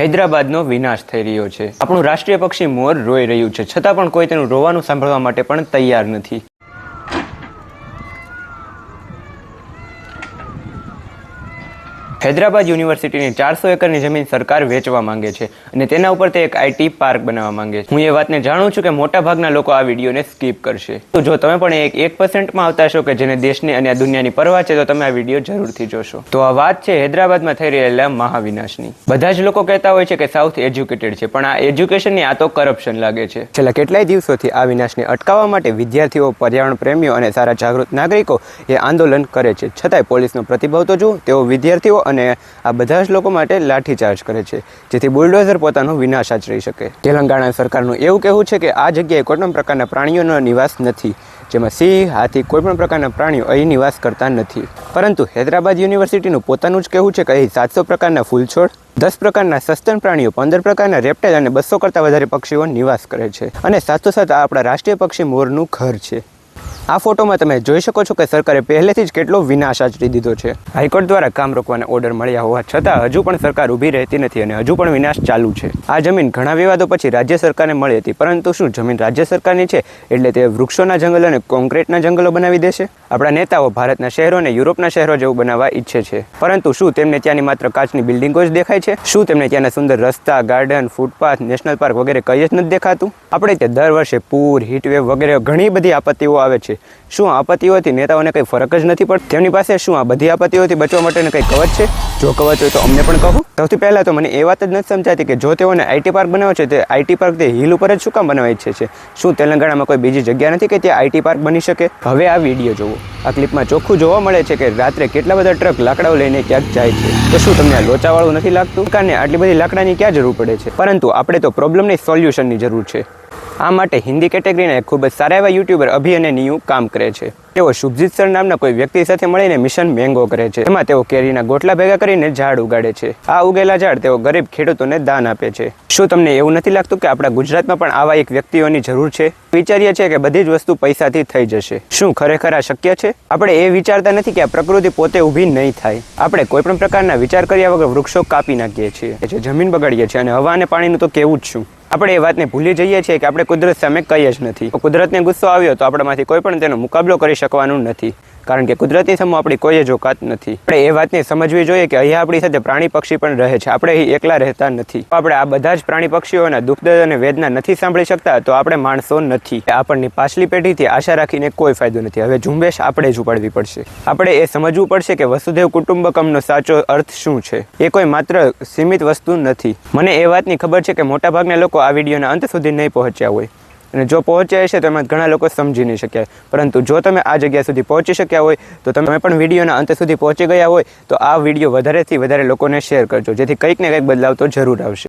હૈદરાબાદનો વિનાશ થઈ રહ્યો છે. આપણું રાષ્ટ્રીય પક્ષી મોર રોઈ રહ્યું છે. છતાં પણ કોઈ તેનું રોવાનું સાંભળવા માટે પણ તૈયાર નથી. હૈદરાબાદ યુનિવર્સિટીની ચારસો એકરની જમીન સરકાર વેચવા માંગે છે અને તેના ઉપર તે એક આઈટી પાર્ક બનાવવા માંગે છે. હું એ વાતને જાણું છું કે મોટા ભાગના લોકો આ વિડીયોને સ્કીપ કરશે. તો જો તમે પણ એક એક પર્સન્ટમાં આવતા છો કે જેને દેશને અને આ દુનિયાની પરવા છે, તો તમે આ વીડિયો જરૂરથી જોશો. તો આ વાત છે હૈદરાબાદમાં થઈ રહેલા મહાવિનાશની. બધા જ લોકો કહેતા હોય છે કે સાઉથ એજ્યુકેટેડ છે, પણ આ એજ્યુકેશનની આ તો કરપ્શન લાગે છે. છેલ્લા કેટલાય દિવસોથી આ વિનાશને અટકાવવા માટે વિદ્યાર્થીઓ, પર્યાવરણ પ્રેમીઓ અને સારા જાગૃત નાગરિકો એ આંદોલન કરે છે. છતાંય પોલીસનો પ્રતિભાવ તો જુઓ, તેઓ વિદ્યાર્થીઓ અને આ બધા જ લોકો માટે લાઠીચાર્જ કરે છે, જેથી બુલડોઝર પોતાનો વિનાશ આચરી શકે. તેલંગાણા સરકારનું એવું કહેવું છે કે આ જગ્યાએ કોઈપણ પ્રકારના પ્રાણીઓનો નિવાસ નથી, જેમાં સિંહ, હાથી કોઈપણ પ્રકારના પ્રાણીઓ અહીં નિવાસ કરતા નથી. પરંતુ હૈદરાબાદ યુનિવર્સિટીનું પોતાનું જ કહેવું છે કે અહીં સાતસો પ્રકારના ફૂલછોડ, દસ પ્રકારના સસ્તન પ્રાણીઓ, પંદર પ્રકારના રેપ્ટાઇલ અને બસો કરતાં વધારે પક્ષીઓ નિવાસ કરે છે. અને સાથોસાથ આ આપણા રાષ્ટ્રીય પક્ષી મોરનું ઘર છે. આ ફોટોમાં તમે જોઈ શકો છો કે સરકારે પહેલેથી જ કેટલો વિનાશ આચરી દીધો છે. હાઈકોર્ટ દ્વારા કામ રોકવાના ઓર્ડર મળ્યા હોવા છતાં હજુ પણ સરકાર ઊભી રહેતી નથી અને હજુ પણ વિનાશ ચાલુ છે. આ જમીન ઘણા વિવાદો પછી રાજ્ય સરકારને મળી હતી, પરંતુ શું જમીન રાજ્ય સરકારની છે એટલે તે વૃક્ષોના જંગલ અને કોન્ક્રીટના જંગલો બનાવી દેશે? આપણા નેતાઓ ભારતના શહેરોને યુરોપના શહેરો જેવું બનાવવા ઈચ્છે છે. પરંતુ શું તેમને ત્યાંની માત્ર કાચની બિલ્ડિંગો જ દેખાય છે? શું તેમને ત્યાંના સુંદર રસ્તા, ગાર્ડન, ફૂટપાથ, નેશનલ પાર્ક વગેરે કંઈ જ નથી દેખાતું? આપણે ત્યાં દર વર્ષે પૂર, હીટવેવ વગેરે ઘણી બધી આપત્તિઓ આવે છે. શું આ આપત્તિઓથી નેતાઓને કંઈ ફરક જ નથી પડતો? તેમની પાસે શું આ બધી આપત્તિઓથી બચવા માટેનું કંઈ કવચ છે? જો કવચ હોય તો અમને પણ કહો. સૌથી પહેલાં તો મને એ વાત જ નથી સમજાતી કે જો તેઓને આઈટી પાર્ક બનાવ્યો છે, તે આઈટી પાર્ક તે હિલ ઉપર જ શું કામ બનાવવા ઈચ્છે છે? શું તેલંગાણામાં કોઈ બીજી જગ્યા નથી કે ત્યાં આઈટી પાર્ક બની શકે? હવે આ વીડિયો જોવો. આ ક્લિપમાં ચોખ્ખું જોવા મળે છે કે રાત્રે કેટલા બધા ટ્રક લાકડાઓ લઈને ક્યાંક જાય છે. તો શું તમને આ લોચાવાળું નથી લાગતું? સરકારને આટલી બધી લાકડાની ક્યાં જરૂર પડે છે? પરંતુ આપણે તો પ્રોબ્લેમની સોલ્યુશનની જરૂર છે. આ માટે હિન્દી કેટેગરીના ખૂબ જ સારા એવા યુટ્યુબર અભિ અને નિયુ કામ કરે છે. તેઓ શુભજીત સર નામના કોઈ વ્યક્તિ સાથે મળીને મિશન મેંગો કરે છે. એમાં તેઓ કેરીના ગોટલા ભેગા કરીને ઝાડ ઉગાડે છે. આ ઉગેલા ઝાડ તેઓ ગરીબ ખેડૂતોને દાન આપે છે. શું તમને એવું નથી લાગતું કે આપણા ગુજરાતમાં પણ આવા એક વ્યક્તિઓની જરૂર છે? વિચારીએ છીએ કે બધી જ વસ્તુ પૈસાથી થઈ જશે. શું ખરેખર આ શક્ય છે? આપણે એ વિચારતા નથી કે આ પ્રકૃતિ પોતે ઊભી નહીં થાય. આપણે કોઈ પણ પ્રકારના વિચાર કર્યા વગર વૃક્ષો કાપી નાખીએ છીએ. જે જમીન બગાડીએ છીએ અને હવા અને પાણીનું તો કેવું જ શું? આપણે એ વાતને ભૂલી જઈએ છીએ કે આપણે કુદરત સામે કંઈ જ નથી. કુદરતને ગુસ્સો આવ્યો તો આપણામાંથી કોઈ પણ તેનો મુકાબલો કરી શકવાનું નથી. કારણ કે કુદરતી સમૂહ આપણી કોઈ જ ઓકાત નથી. આપણે એ વાતને સમજવી જોઈએ કે અહીંયા આપણી સાથે પ્રાણી પક્ષી પણ રહે છે. આપણે અહીં એકલા રહેતા નથી. આપણે આ બધા જ પ્રાણી પક્ષીઓના દુઃખદ અને વેદના નથી સાંભળી શકતા, તો આપણે માણસો નથી. આપણને પાછલી પેઢીથી આશા રાખીને કોઈ ફાયદો નથી. હવે ઝુંબેશ આપણે જ ઉપાડવી પડશે. આપણે એ સમજવું પડશે કે વસુદેવ કુટુંબકમનો સાચો અર્થ શું છે. એ કોઈ માત્ર સીમિત વસ્તુ નથી. મને એ વાતની ખબર છે કે મોટાભાગના લોકો આ વિડીયોના અંત સુધી નહીં પહોંચ્યા હોય. અને જો પહોંચ્યા હશે તો એમાં ઘણા લોકો સમજી નહીં શક્યા પરંતુ જો તમે આ જગ્યા સુધી પહોંચી શક્યા હોય, તો તમે પણ વિડીયોના અંત સુધી પહોંચી ગયા હોય, તો આ વીડિયો વધારેથી વધારે લોકોને શેર કરજો. જેથી કંઈક ને કંઈક બદલાવ તો જરૂર આવશે.